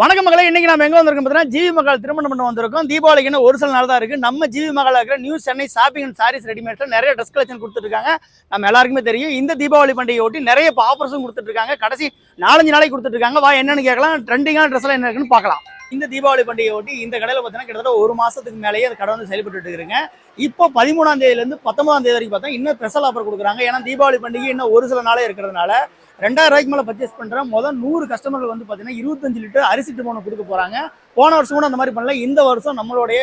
வணக்கம் மகளே இன்னைக்கு நம்ம எங்க வந்திருக்கோம் பார்த்தீங்கன்னா ஜிவி மகள் திருமணம் பண்ண வந்திருக்கோம். தீபாவளிக்குன்னு ஒரு சில நாள் தான் இருக்கு. நம்ம ஜிவி மகளா இருக்கிற new Chennai shopping and sarees ரெடிமேட்ல நிறைய ட்ரெஸ் கலெக்ஷன் கொடுத்துருக்காங்க நம்ம எல்லாருக்குமே தெரியும். இந்த தீபாவளி பண்டிகை ஒட்டி நிறைய ஆஃபர்ஸும் கொடுத்துட்டு இருக்காங்க கடைசி நாலஞ்சு நாளைக்கு கொடுத்துட்டு இருக்காங்க வா என்னன்னு கேட்கலாம். ட்ரெண்டிங்கான ட்ரெஸ் எல்லாம் என்ன இருக்குன்னு பார்க்கலாம். இந்த தீபாவளி பண்டிகை ஒட்டி இந்த கடையில் பார்த்தீங்கன்னா கிட்டத்தட்ட ஒரு மாதத்துக்கு மேலேயே அந்த கடை வந்து செயல்பட்டு இருக்குங்க. இப்போ பதிமூணாம் தேதியிலேருந்து பத்தொன்பதாம் தேதி வரைக்கும் பார்த்தா இன்னும் ஸ்பெஷல் ஆஃபர் கொடுக்குறாங்க. ஏன்னா தீபாவளி பண்டிகை இன்னும் ஒரு சில நாளே இருக்கிறதுனால ரெண்டாயிரம் ரூபாய்க்கு மேலே பர்ச்சேஸ் பண்ணுறேன் முதல் நூறு கஸ்டமர்கள் வந்து பார்த்தீங்கன்னா இருபத்தஞ்சு லிட்டர் அரிசி டிமோனை கொடுக்க போகிறாங்க போன வருஷம் கூட அந்த மாதிரி பண்ணல. இந்த வருஷம் நம்மளுடைய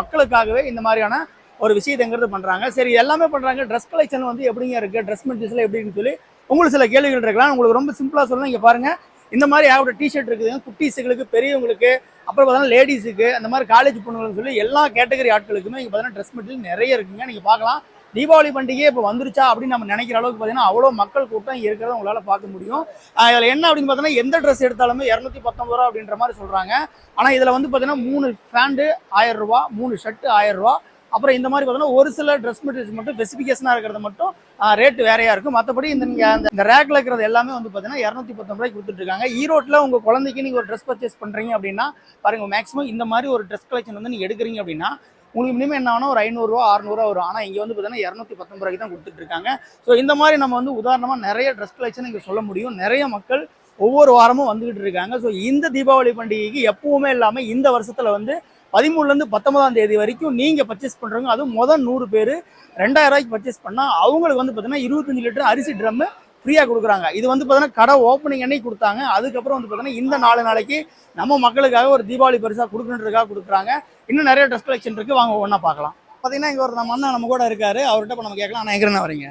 மக்களுக்காகவே இந்த மாதிரியான ஒரு விஷயத்தைங்கிறது பண்ணுறாங்க சரி எல்லாமே பண்ணுறாங்க ட்ரெஸ் கலெக்ஷன் வந்து எப்படிங்க இருக்குது ட்ரெஸ் மெட்டீரியல் எப்படின்னு சொல்லி உங்களுக்கு சில கேள்விகள் இருக்கலாம். உங்களுக்கு ரொம்ப சிம்பிளாக சொல்லணும் இங்கே பாருங்கள் இந்த மாதிரி அவரோட டிஷர்ட் இருக்குதுங்க குட்டீஸுகளுக்கு பெரியவங்களுக்கு அப்புறம் பார்த்தீங்கன்னா லேடிஸுக்கு அந்த மாதிரி காலேஜ் பொண்ணுங்களுக்கு சொல்லி எல்லா கேட்டகரி ஆட்களுக்குமே இங்கே பார்த்தீங்கன்னா ட்ரெஸ் மெட்டீரியல் நிறைய இருக்குங்க. நீங்கள் பார்க்கலாம். தீபாவளி பண்டிகை இப்போ வந்துருச்சா அப்படின்னு நம்ம நினைக்கிற அளவுக்கு பார்த்தீங்கன்னா அவ்வளோ மக்கள் கூட்டம் இருக்கிறத உங்களால் பார்க்க முடியும். இதில் என்ன அப்படின்னு பார்த்தீங்கன்னா எந்த ட்ரெஸ் எடுத்தாலுமே இரநூத்தி பத்தொம்பது ரூபா அப்படின்ற மாதிரி சொல்கிறாங்க ஆனால் இதில் வந்து பார்த்தீங்கன்னா மூணு ஃபேண்டு ஆயிரம் ரூபா மூணு ஷர்ட்டு ஆயிரம் ரூபா அப்புறம் இந்த மாதிரி பார்த்தோன்னா ஒரு சில ட்ரெஸ் மெட்டீரியல்ஸ் மட்டும் ஸ்பெசிஃபிகேஷனாக இருக்கிறது மட்டும் ரேட் வேறையாக இருக்கும். மற்றபடி இந்த நீங்கள் அந்த இந்த ரேக்கில் இருக்கிறது எல்லாமே வந்து பார்த்தீங்கன்னா இரநூத்தி பத்தொம்பது ரூபாய்க்கு கொடுத்துட்ருக்காங்க ஈரோட்டில் உங்கள் குழந்தைக்கு நீங்கள் ஒரு ட்ரெஸ் பர்ச்சேஸ் பண்ணுறீங்க அப்படின்னா பாருங்க மேக்ஸிமம் இந்த மாதிரி ஒரு ட்ரெஸ் கலெக்ஷன் வந்து நீங்கள் எடுக்கிறீங்க அப்படின்னா உங்களுக்கு மினிமம் என்ன ஆகும் ஒரு ஐநூறுரூவா அறநூறுவா வரும். ஆனால் இங்கே வந்து பார்த்தீங்கன்னா இரநூத்தி பத்தொம்பது ரூபாய்க்கு தான் கொடுத்துட்ருக்காங்க ஸோ இந்த மாதிரி நம்ம வந்து உதாரணமாக நிறைய ட்ரெஸ் கலெக்ஷன் இங்கே சொல்ல முடியும். நிறைய மக்கள் ஒவ்வொரு வாரமும் வந்துகிட்டு இருக்காங்க. ஸோ இந்த தீபாவளி பண்டிகைக்கு எப்பவுமே இல்லாமல் இந்த வருஷத்தில் வந்து பதிமூணுலேருந்து பத்தொன்பதாம் தேதி வரைக்கும் நீங்கள் பர்ச்சேஸ் பண்ணுறவங்க அதுவும் முதல் நூறு பேர் ரெண்டாயிரம் ரூபாய்க்கு பர்ச்சேஸ் பண்ணால் அவங்களுக்கு வந்து பார்த்தீங்கன்னா இருபத்தஞ்சு லிட்டர் அரிசி ட்ரம்மு ஃப்ரீயாக கொடுக்குறாங்க. இது வந்து பார்த்தீங்கன்னா கடை ஓப்பனிங் அன்னைக்கு கொடுத்தாங்க. அதுக்கப்புறம் வந்து பார்த்தீங்கன்னா இந்த நாலு நாளைக்கு நம்ம மக்களுக்காக ஒரு தீபாவளி பரிசாக கொடுக்கணுன்றதுக்காக கொடுக்குறாங்க. இன்னும் நிறைய ட்ரெஸ் கலெக்ஷன் இருக்குது வாங்க ஒன்றா பார்க்கலாம். பார்த்தீங்கன்னா இங்கே ஒரு நம்ம அண்ணன் நம்ம கூட இருக்காரு. அவர்கிட்ட இப்போ நம்ம கேட்கலாம். ஆனால் எங்கே வரீங்க?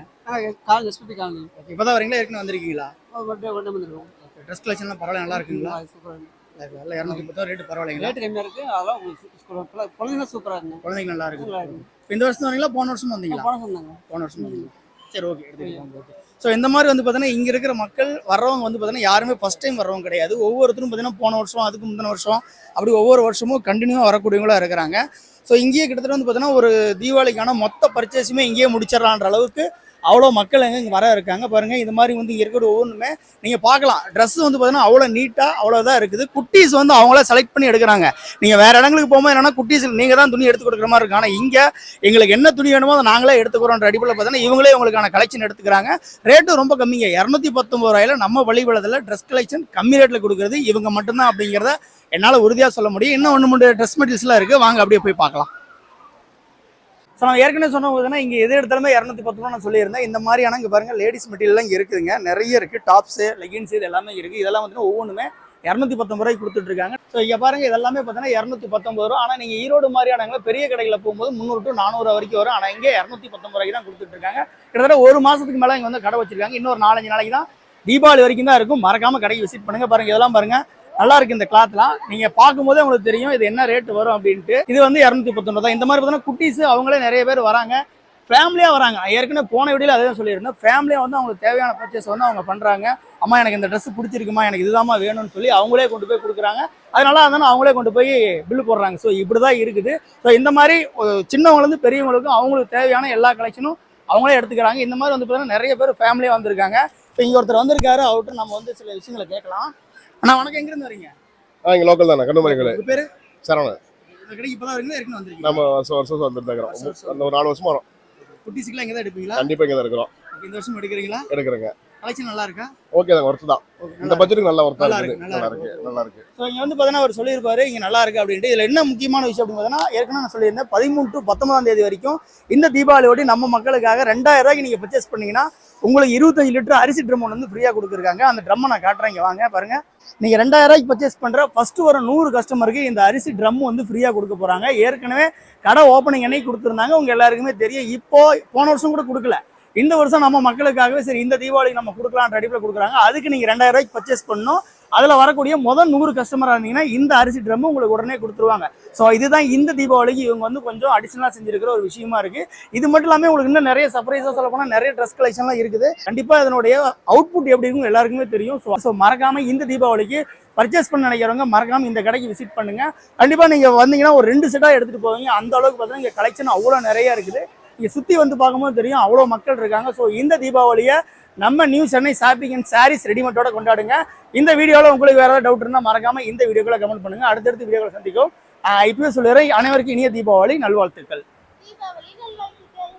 காலேஜ் எஸ்பிபி இப்போ தான் வரீங்களா? ஏற்கனவே வந்திருக்கீங்களா? ட்ரெஸ் கலெக்ஷன்லாம் பரவாயில்ல நல்லா இருக்குங்களா? இல்லை இரநூத்தி பத்து ரேட்டு பரவாயில்லைங்களா? ரேட்டு கம்மியாக இருக்கு. அதெல்லாம் குழந்தைங்க சூப்பராக இருந்தேன் குழந்தைங்க நல்லா இருக்கு. நல்லா இந்த வருஷம் வந்தீங்களா? போன வருஷம் வந்தீங்களா? பணம் சொன்னாங்க போன வருஷம் வந்தீங்க சரி ஓகே எடுத்துக்கலாம் ஓகே ஸோ இந்த மாதிரி வந்து பார்த்தீங்கன்னா இங்கே இருக்கிற மக்கள் வர்றவங்க வந்து பார்த்தீங்கன்னா யாருமே ஃபஸ்ட் டைம் வர்றவங்க கிடையாது. ஒவ்வொருத்தரும் பார்த்தீங்கன்னா போன வருஷம் அதுக்கு முந்தின வருஷம் அப்படி ஒவ்வொரு வருஷமும் கண்டினியூவாக வரக்கூடியவங்களா இருக்கிறாங்க. ஸோ இங்கேயே கிட்டத்தட்ட வந்து பார்த்தீங்கன்னா ஒரு தீபாவளிக்கான மொத்த பர்ச்சேஸுமே இங்கேயே முடிச்சிடலான்ற அளவுக்கு அவ்வளோ மக்கள் எங்கே இங்கே வர இருக்காங்க. பாருங்கள் இது மாதிரி வந்து இங்கே இருக்கிற ஒவ்வொன்றுமே நீங்கள் பார்க்கலாம். ட்ரெஸ் வந்து பார்த்தீங்கன்னா அவ்வளோ நீட்டாக அவ்வளோ தான் இருக்குது. குட்டீஸ் வந்து அவங்களே செலக்ட் பண்ணி எடுக்கிறாங்க. நீங்கள் வேறு இடங்களுக்கு போகும்போது என்னன்னா குட்டீஸ் நீங்கள் தான் துணி எடுத்து கொடுக்குற மாதிரி இருக்கும். ஆனால் இங்கே எங்களுக்கு என்ன துணி வேணுமோ அதை நாங்களே எடுத்துக்கிறோன்ற அடிப்படையில் பார்த்தீங்கன்னா இவங்களே உங்களுக்கான கலெக்ஷன் எடுத்துக்கிறாங்க. ரேட்டும் ரொம்ப கம்மிங்க. இரநூத்தி பத்தொம்பது ரூபாயில் நம்ம வழிபடத்தில் ட்ரெஸ் கலெக்ஷன் கம்மி ரேட்டில் கொடுக்குறது இவங்க மட்டும்தான் அப்படிங்கிறத என்னால் உறுதியாக சொல்ல முடியும். இன்னும் ஒன்று மூணு ட்ரெஸ் மெட்டீரியல்ஸ்லாம் இருக்குது வாங்க அப்படியே போய் பார்க்கலாம். ஸோ நான் ஏற்கனவே சொன்ன பார்த்தீங்கன்னா இங்கே எது எடுத்தாலுமே இரநூத்தி பத்து ரூபா நான் சொல்லியிருந்தேன். இந்த மாதிரியான இங்கே பாருங்கள் லேடிஸ் மெட்டீரியல்லாம் இங்கே இருக்குதுங்க. நிறைய இருக்குது டாப்ஸு லெகின்ஸ் இது எல்லாமே இருக்குது இதெல்லாம் வந்து ஒவ்வொன்றுமே இரநூத்தி பத்தொம்பது ரூபாய்க்கு கொடுத்துட்ருக்காங்க ஸோ இங்கே பாருங்க இதெல்லாமே பார்த்தீங்கன்னா இரநூத்தி பத்தொம்பது ரூபா. ஆனால் நீங்கள் ஈரோடு மாதிரியான பெரிய கடைகளில் போகும்போது முந்நூறு டு நானூறு வரைக்கும் வரும். ஆனால் இங்கே இரநூத்தி பத்தொம்பது ரூபாய்க்கு தான் கொடுத்துட்ருக்காங்க கிட்டத்தட்ட ஒரு மாதத்துக்கு மேலே இங்கே வந்து கடை வச்சிருக்காங்க. இன்னொரு நாலஞ்சு நாளைக்கு தான் தீபாவளி வரைக்கும் தான் இருக்கும். மறக்காம கடைக்கு விசிட் பண்ணுங்க. பாருங்க இதெல்லாம் பாருங்க. நல்லா இருக்கு இந்த கிளாத்லாம் நீங்க பார்க்கும்போதே உங்களுக்கு தெரியும் இது என்ன ரேட் வரும் அப்படின்ட்டு. இது வந்து இரநூத்தி பத்தொன்பது தான். இந்த மாதிரி பார்த்தீங்கன்னா குட்டீஸ் அவங்களே நிறைய பேர் வராங்க. ஃபேமிலியாக வராங்க. ஏற்கனவே போன வீடியோவில் அதே தான் சொல்லியிருந்தேன். ஃபேமிலியாக வந்து அவங்களுக்கு தேவையான பர்ச்சேஸ் வந்து அவங்க பண்ணுறாங்க அம்மா எனக்கு இந்த ட்ரெஸ் பிடிச்சிருக்குமா? எனக்கு இதுதாம்மா வேணும்னு சொல்லி அவங்களே கொண்டு போய் கொடுக்குறாங்க. அதனால அதனால அவங்களே கொண்டு போய் பில்லு போடுறாங்க. ஸோ இப்படி தான் இருக்குது. ஸோ இந்த மாதிரி ஒரு சின்னவங்கலேருந்து பெரியவங்களுக்கும் அவங்களுக்கு தேவையான எல்லா கலெக்ஷனும் அவங்களே எடுத்துக்கிறாங்க. இந்த மாதிரி வந்து பார்த்தீங்கன்னா நிறைய பேர் ஃபேமிலியாக வந்திருக்காங்க. இப்போ இங்கே ஒருத்தர் வந்திருக்காரு அவர்கிட்ட நம்ம வந்து சில விஷயங்களை கேட்கலாம். அண்ணா வணக்கம். எங்கேருந்து வரீங்க? ஆ இங்கே லோக்கல் தானே கண்டுமலை கடை பேரு? சரவணன். இந்த கடைக்கு இப்பதான் வரீங்களா ஏற்கனவே வந்திருக்கீங்க நம்ம வருஷம் வருஷம் வந்துட்டு தான் இருக்கிறோம். அந்த ஒரு நாலு வருஷமா வரும். குட்டிஸுக்குலாம் இங்கே தான் எடுப்பீங்களா? கண்டிப்பாக இங்கே தான் இருக்கிறோம் இந்த வருஷம் எடுக்கிறீங்களா? எடுக்கிறேங்க. கலெக்ஷன் நல்லா இருக்கா? ஓகே தான் ஒர்த்து தான். இந்த பட்ஜெட்டுக்கு நல்லா ஒர்த்தா இருக்கு, நல்லா இருக்கு நல்லா இருக்கு. ஸோ இங்கே வந்து பார்த்தீங்கன்னா அவர் சொல்லியிருப்பாரு இங்கே நல்லா இருக்கு அப்படின்ட்டு. இதில் என்ன முக்கியமான விஷயம் அப்படின்னு பார்த்தீங்கன்னா ஏற்கனவே நான் சொல்லியிருந்தேன் பதிமூணு டு பத்தொன்பதாம் தேதி வரைக்கும் இந்த தீபாவளியோட நம்ம மக்களுக்காக ரெண்டாயிரம் ரூபாய்க்கு நீங்கள் பர்ச்சேஸ் பண்ணீங்கன்னா உங்களுக்கு இருபத்தஞ்சு லிட்டர் அரிசி ட்ரம் ஒன்று வந்து ஃப்ரீயாக கொடுக்குறாங்க அந்த ட்ரம்மை நான் காட்டுறேன் இங்க வாங்க பாருங்க. நீங்கள் ரெண்டாயிரம் ரூபாய்க்கு பர்ச்சேஸ் பண்ணுற ஃபர்ஸ்ட் வர நூறு கஸ்டமருக்கு இந்த அரிசி ட்ரம் வந்து ஃப்ரீயாக கொடுக்க போகிறாங்க ஏற்கனவே கடை ஓப்பனிங் அன்னைக்கு கொடுத்துருந்தாங்க. உங்க எல்லாருக்குமே தெரியும். இப்போ போன வருஷம் கூட கொடுக்கல. இந்த வருஷம் நம்ம மக்களுக்காகவே சரி இந்த தீபாவளிக்கு நம்ம கொடுக்கலான்ற அடிப்பில் கொடுக்குறாங்க. அதுக்கு நீங்கள் ரெண்டாயிரம் ரூபாய்க்கு பர்ச்சேஸ் பண்ணணும். அதில் வரக்கூடிய முதல் நூறு கஸ்டமராக இருந்தீங்கன்னா இந்த அரிசி ட்ரம் உங்களுக்கு உடனே கொடுத்துருவாங்க. ஸோ இதுதான் இந்த தீபாவளிக்கு இவங்க வந்து கொஞ்சம் அடிஷனலாக செஞ்சிருக்கிற ஒரு விஷயமா இருக்குது இது மட்டும் இல்லாமல் உங்களுக்கு இன்னும் நிறைய சர்ப்ரைஸாக சொல்ல போனால் நிறைய ட்ரெஸ் கலெக்ஷன்லாம் இருக்குது. கண்டிப்பாக இதனுடைய அவுட்புட் எப்படி இருக்கும் எல்லாருக்குமே தெரியும். ஸோ ஸோ மறக்காமல் இந்த தீபாவளிக்கு பர்ச்சேஸ் பண்ண நினைக்கிறவங்க மறக்காமல் இந்த கடைக்கு விசிட் பண்ணுங்க. கண்டிப்பாக நீங்கள் வந்தீங்கன்னா ஒரு ரெண்டு செட்டாக எடுத்துகிட்டு போவீங்க. அந்த அளவுக்கு பார்த்தீங்கன்னா இங்கே கலெக்ஷன் அவ்வளோ நிறைய இருக்குது. சுற்றி வந்து பார்க்கும்போது தெரியும் அவ்வளோ மக்கள் இருக்காங்க. ஸோ இந்த தீபாவளியை நம்ம new Chennai shopping and sarees ரெடிமேட்டோட கொண்டாடுங்க. இந்த வீடியோவில் உங்களுக்கு வேறு ஏதாவது டவுட் இருந்தால் மறக்காம இந்த வீடியோக்குள்ள கமெண்ட் பண்ணுங்க. அடுத்தடுத்து வீடியோவில் சந்திக்கும். ஆஹ் சொல்லுறேன் அனைவருக்கும் இனிய தீபாவளி நல்வாழ்த்துக்கள். தீபாவளி நல்வாழ்த்துக்கள்.